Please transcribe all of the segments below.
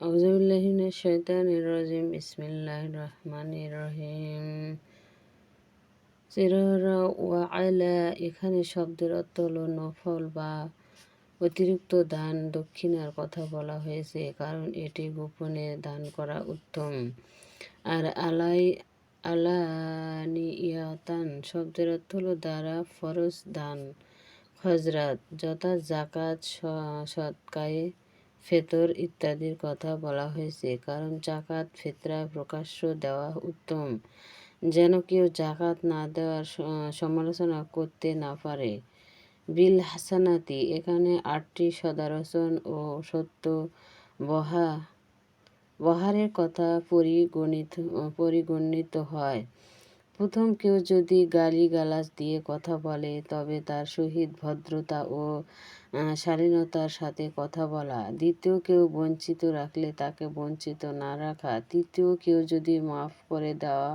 আউজুবিল্লাহিমিনাশ শাইতানির রাজিম বিসমিল্লাহির রহমানির রহিম সিররা ওয়া আলা এখানে শব্দের অর্থ হলো নফল বা অতিরিক্ত দান দক্ষিণার কথা বলা হয়েছে, কারণ এটি গোপনে দান করা উত্তম। আর আলাই, আলানিয়াতান শব্দের অর্থ হল দ্বারা ফরজ দান হজরাত যথা জাকাত সৎকায়ে ফেতর ইত্যাদির কথা বলা হয়েছে। কারণ জাকাত ফেতরা প্রকাশ্য দেওয়া উত্তম। যেন কেউ জাকাত না দেওয়ার সমালোচনা করতে না পারে। বিল হাসানাতি, এখানে আটটি সদারচন ও সত্য বহা, বহারের কথা পরিগণিত পরিগণিত হয়। প্রথম কেউ যদি গালি গালাজ দিয়ে কথা বলে, তবে তার সহিত ভদ্রতা ও শালীনতার সাথে কথা বলা। দ্বিতীয় কেউ বঞ্চিত রাখলে তাকে বঞ্চিত না রাখা। তৃতীয় কেউ যদি মাফ করে দেওয়া।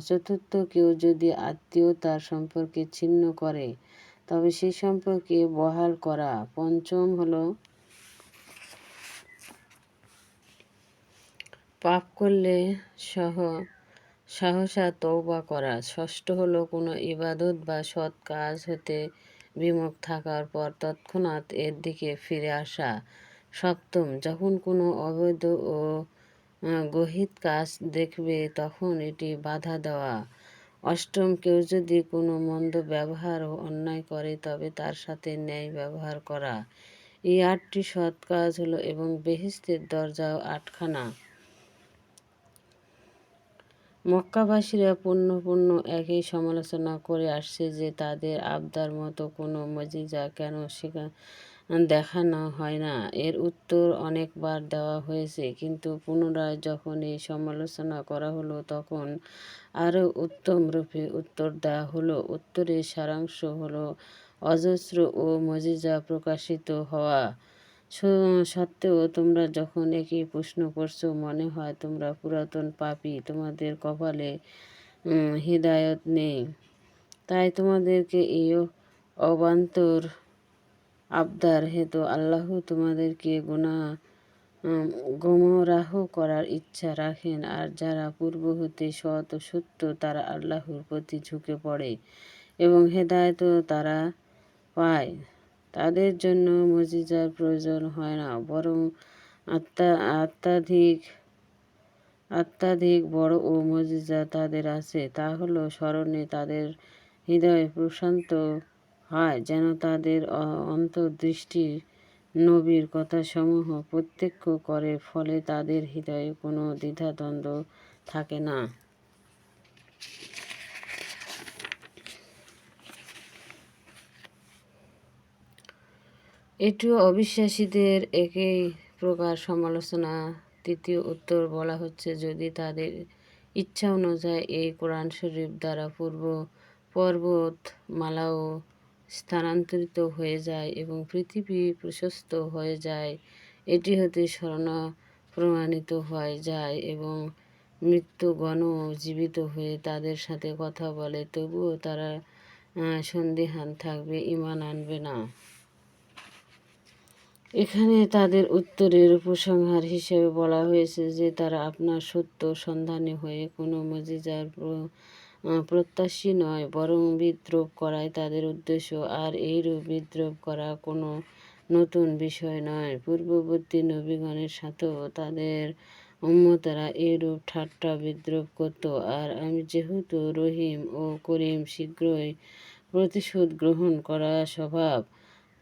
চতুর্থ কেউ যদি আত্মীয়তার সম্পর্কে ছিন্ন করে, তবে সেই সম্পর্কে বহাল করা। পঞ্চম হলো, পাপ করলে সহ, সাহসা তৌবা করা। ষষ্ঠ হলো কোনো ইবাদত বা সৎ কাজ হতে বিমুখ থাকার পর তৎক্ষণাৎ এর দিকে ফিরে আসা সপ্তম। যখন কোনো অবৈধ ও গহিত কাজ দেখবে তখন এটি বাধা দেওয়া। অষ্টম, কেউ যদি কোনো মন্দ ব্যবহার ও অন্যায় করে তবে তার সাথে ন্যায় ব্যবহার করা। এই আটটি সৎ কাজ হলো এবং বেহিস্তের দরজাও আটখানা। মক্কাবাসীরা পূর্ণ পূর্ণ একই সমালোচনা করে আসছে যে তাদের আবদার মতো কোনো মজিজা কেন সেখানে দেখানো হয় না। এর উত্তর অনেকবার দেওয়া হয়েছে, কিন্তু পুনরায় যখন এই সমালোচনা করা হলো তখন আরও উত্তম রূপে উত্তর দেওয়া হলো। উত্তরের সারাংশ হলো অজস্র ও মজিজা প্রকাশিত হওয়া। সত্ত্বেও তোমরা যখন একই প্রশ্ন করছ, মনে হয় তোমরা পুরাতন পাপি, তোমাদের কপালে হৃদায়ত নেই। তাই তোমাদেরকে এই অবান্তর আবদার হেতু আল্লাহ তোমাদেরকে গুণা গমরাহ করার ইচ্ছা রাখেন। আর যারা পূর্ব হতে সৎ ও সত্য, তারা আল্লাহর প্রতি ঝুঁকে পড়ে এবং হেদায়ত তারা পায়। তাদের জন্য মজিজার প্রয়োজন হয় না, বরং আত্মা, আত্মাধিক আত্মাধিক বড় ও মজিজা তাদের আছে। তা হলো স্মরণে তাদের হৃদয় প্রশান্ত হয়, যেন তাদের অন্তর্দৃষ্টি নবীর কথাসমূহ প্রত্যক্ষ করে, ফলে তাদের হৃদয়ে কোনো দ্বিধাদ্বন্দ্ব থাকে না। এটিও অবিশ্বাসীদের একই প্রকার সমালোচনা। তৃতীয় উত্তর বলা হচ্ছে, যদি তাদের ইচ্ছা অনুযায়ী এই কোরআন শরীফ দ্বারা পূর্ব পর্বত মালাও স্থানান্তরিত হয়ে যায় এবং পৃথিবী প্রশস্ত হয়ে যায়, এটি হতে স্মরণ প্রমাণিত হয়ে যায় এবং মৃত্যুগণ জীবিত হয়ে তাদের সাথে কথা বলে, তবুও তারা সন্দেহান থাকবে ইমান আনবে না। এখানে তাদের উত্তরের উপসংহার হিসেবে বলা হয়েছে যে তারা আপনার সত্য সন্ধানে হয়ে কোনো মজিজার প্রত্যাশী নয়, বরং বিদ্রোপ করাই তাদের উদ্দেশ্য। আর এইরূপ বিদ্রোপ করা কোনো নতুন বিষয় নয়। পূর্ববর্তী নবীগণের সাথেও তাদের উম্মতারা এরূপ ঠাট্টা বিদ্রোপ করত। আর আমি যেহেতু রহিম ও করিম শীঘ্রই প্রতিশোধ গ্রহণ করা স্বভাব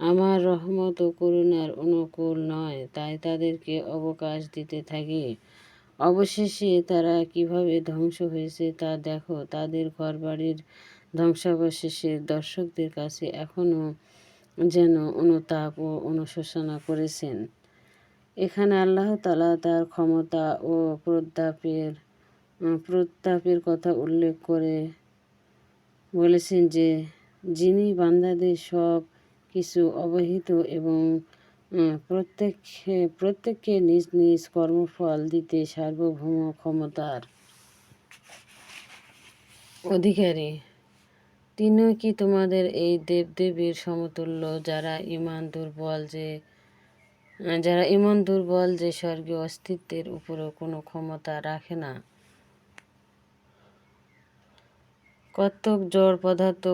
আমার রহমত ও করুণার অনুকূল নয়, তাই তাদেরকে অবকাশ দিতে থাকি। অবশেষে তারা কীভাবে ধ্বংস হয়েছে তা দেখো, তাদের ঘরবাড়ির ধ্বংসাবশেষের দর্শকদের কাছে এখনও যেন অনুতাপ ও অনুশোচনা করেছেন। এখানে আল্লাহ তালা তার ক্ষমতা ও প্রতাপের প্রতাপের কথা উল্লেখ করে বলেছেন যে, যিনি বান্দাদের সব কিছু অবহিত এবং প্রত্যেক প্রত্যেককে নিজ নিজ কর্মফল দিতে সার্বভৌম ক্ষমতার অধিকারী। তিনিও কি তোমাদের এই দেবদেবীর সমতুল্য যারা ইমান দুর্বল যে, যারা ইমন দুর্বল যে স্বর্গীয় অস্তিত্বের উপরও কোনো ক্ষমতা রাখে না? কতক জড় পদার্থ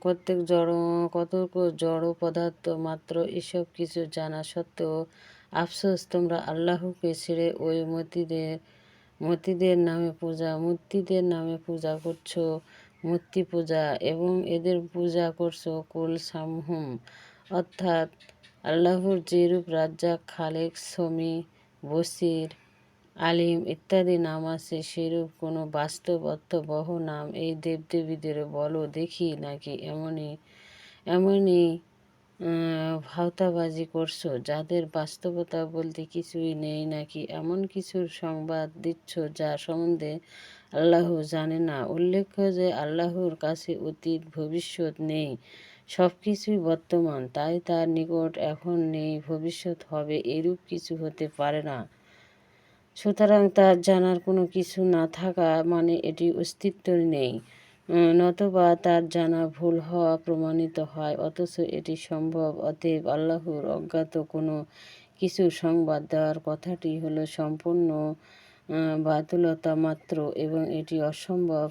কতক জড় কতক জড় পদার্থ মাত্র এসব কিছু জানা সত্ত্বেও আফসোস, তোমরা আল্লাহকে ছেড়ে ওই মতিদের মতিদের নামে পূজা, মূর্তিদের নামে পূজা করছ, মূর্তি পূজা এবং এদের পূজা করছ কুল সামহুম অর্থাৎ আল্লাহর যেরূপ রাজ্জাক খালেক সমি বসির আলিম ইত্যাদি নাম আছে সেরূপ কোনো বাস্তব অর্থবহ নাম এই দেবদেবীদের বলো দেখি নাকি এমনই এমনই ভাওতাবাজি করছ, যাদের বাস্তবতা বলতে কিছুই নেই নাকি? এমন কিছুর সংবাদ দিচ্ছ যা সম্বন্ধে আল্লাহ জানে না। উল্লেখ্য যে আল্লাহর কাছে অতীত, ভবিষ্যৎ নেই সব কিছুই বর্তমান, তাই তার নিকট এখন নেই, ভবিষ্যৎ হবে, এরূপ কিছু হতে পারে না। সুতরাং তার জানার কোনো কিছু না থাকা মানে এটি অস্তিত্ব নেই। নতবা তার জানা ভুল হওয়া প্রমাণিত হয়, অথচ এটি সম্ভব। অতএব আল্লাহর অজ্ঞাত কোনো কিছু সংবাদ দেওয়ার কথাটি হলো সম্পূর্ণ বাতুলতা মাত্র এবং এটি অসম্ভব।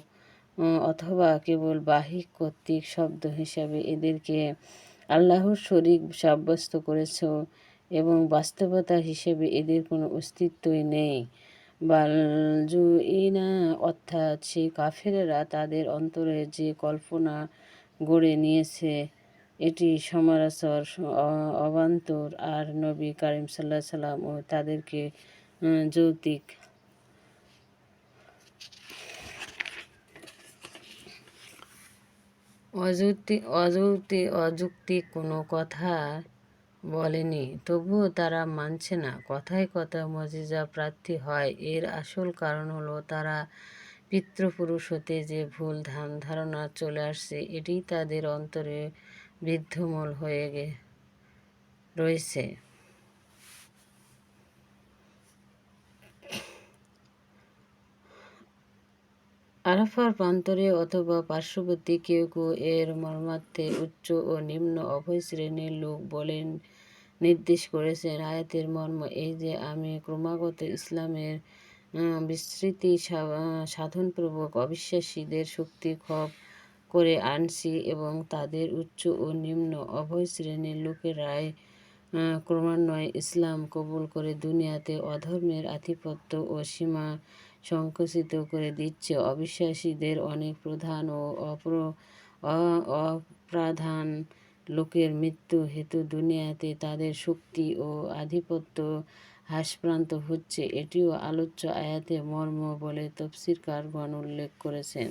অথবা কেবল বাহিক কর্তৃক শব্দ হিসাবে এদেরকে আল্লাহর শরিক সাব্যস্ত করেছ। এবং বাস্তবতা হিসেবে এদের কোনো অস্তিত্বই নেই। বালজুইনা, অর্থাৎ সেই কাফেরেরা তাদের অন্তরে যে কল্পনা গড়ে নিয়েছে, এটি সমারাসর অবান্তর আর নবী কারিম সাল্লাহ সাল্লাম ও তাদেরকে যৌতিক অযৌক্তিক অযৌক্তিক অযৌক্তিক কোনো কথা বলেনি। তবুও তারা মানছে না। কথায় কথায় মজিজা প্রার্থী হয়। এর আসল কারণ হলো তারা পিতৃপুরুষ হতে যে ভুল ধান ধারণা চলে আসছে, এটি তাদের অন্তরে বৃদ্ধমূল হয়ে গে, রয়েছে। আরাফার প্রান্তরে অথবা পার্শ্ববর্তী কেউ কেউ এর মর্মার্থে উচ্চ ও নিম্ন অভয় শ্রেণির লোক বলেন, নির্দেশ করেছেন আয়াতের মর্ম। এই যে আমি ক্রমাগত ইসলামের বিস্তৃতি সাধনপূর্বক অবিশ্বাসীদের শক্তি খপ করে আনছি এবং তাদের উচ্চ ও নিম্ন অভয় শ্রেণির লোকেরাই ক্রমান্বয়ে ইসলাম কবুল করে দুনিয়াতে অধর্মের আধিপত্য ও সীমা সংকুচিত করে দিচ্ছে। অবিশ্বাসীদের অনেক প্রধান ও অপ্র অপ্রাধান লোকের মৃত্যু হেতু দুনিয়াতে তাদের শক্তি ও আধিপত্য হ্রাসপ্রান্ত হচ্ছে। এটিও আলোচ্য আয়াতে মর্ম বলে তফসিরকারগণ উল্লেখ করেছেন।